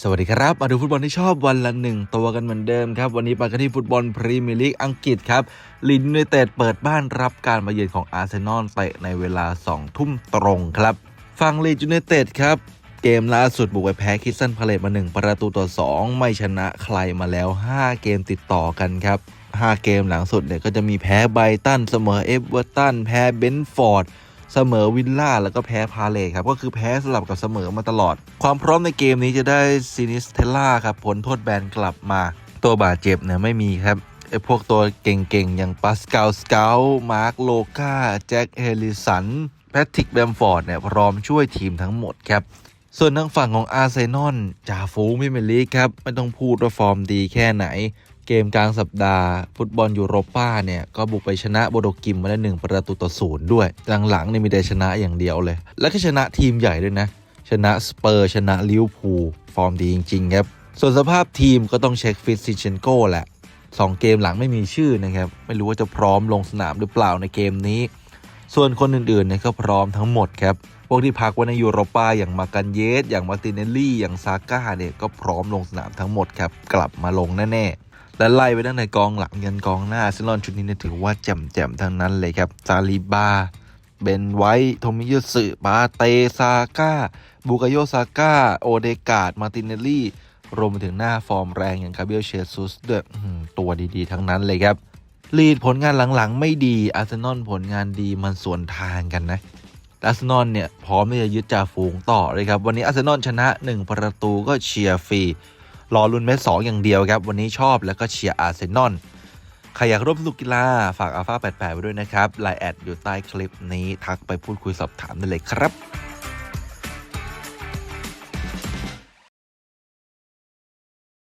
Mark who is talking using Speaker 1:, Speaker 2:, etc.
Speaker 1: สวัสดีครับ มาดูฟุตบอลที่ชอบวันละหนึ่งตัวกันเหมือนเดิมครับ วันนี้ไปกันที่ฟุตบอลพรีเมียร์ลีกอังกฤษครับลินยูไนเต็ดเปิดบ้านรับการมาเยือนของอาร์เซนอลเตะในเวลา 2 ทุ่มตรงครับฟังลีดยูไนเต็ดครับ เกมล่าสุดบุกไปแพ้คิสตันพาเลตมา 1 ประตูต่อ 2 ไม่ชนะใครมาแล้ว 5 เกมติดต่อกันครับ 5 เกมหลังสุดเนี่ยก็จะมีแพ้ไบตันเสมอเอฟเวอร์ตันแพ้เบนฟอร์ด เสมอวิลล่าแล้วก็แพ้พาเลทครับ ก็คือแพ้สลับกับเสมอมาตลอด ความพร้อมในเกมนี้จะได้ซินิสเทล่าครับผลโทษแบนกลับมา ตัวบาดเจ็บเนี่ยไม่มีครับไอ้พวกตัวเก่งๆ อย่างปาสกาลสเกลมาร์คโลกาแจ็คเฮลิสัน แพทริกแบมฟอร์ดเนี่ยพร้อมช่วยทีมทั้งหมดครับส่วนทางฝั่งของอาร์เซนอลจ่าฟูงพรีเมลีกครับ ไม่ต้องพูดว่าฟอร์มดีแค่ไหน เกมกลางสัปดาห์ ฟุตบอลยูโรป้าเนี่ยก็บุกไปชนะโบโดกิมมาได้หนึ่งประตูต่อศูนย์ด้วย หลังๆเนี่ยมีแต่ชนะอย่างเดียวเลย แล้วก็ชนะทีมใหญ่ด้วยนะ ชนะสเปอร์ชนะลิเวอร์พูลฟอร์มดีจริงๆครับ ส่วนสภาพทีมก็ต้องเช็คฟิตซิเชนโกแหละสองเกมหลังไม่มีชื่อนะครับ ไม่รู้ว่าจะพร้อมลงสนามหรือเปล่าในเกมนี้ ส่วนคนอื่นๆเนี่ยก็พร้อมทั้งหมดครับพวกที่พักไว้ในยูโรปาอย่างมากันเยส อย่างมาติเนลลี่ อย่างซาก้าเนี่ยก็พร้อมลงสนามทั้งหมดครับกลับมาลงแน่ๆ และไล่ไปตั้งแต่กองหลังยันกองหน้าซิลอนชุดนี้เนี่ยถือว่าแจ่มๆทั้งนั้นเลยครับซาลิบาเบนไวท์โทมิยุสึปาเตซาก้าบูกาโยซาก้าโอเดกาดมาตินเนลลี่รวมไปถึงหน้าฟอร์มแรงอย่างคาเบลเชซุสด้วยอื้อหือตัวดีๆ ทั้งนั้นเลยครับลีดผลงานหลังๆ ไม่ดีอาร์เซนอลผลงานดีมันสวนทางกันนะอาร์เซนอลเนี่ยพร้อมที่จะยึดจ่าฝูงต่อเลยครับ วันนี้อาร์เซนอลชนะ 1 ประตูก็เชียร์ฟรี รอลุ้นเม็ดสองอย่างเดียวครับ วันนี้ชอบแล้วก็เชียร์อาร์เซนอลใครอยากร่วมสนุกกีฬาฝากอัลฟา88ไว้ด้วยนะครับไลน์แอดอยู่ใต้คลิปนี้ทักไปพูดคุยสอบถามได้เลยครับ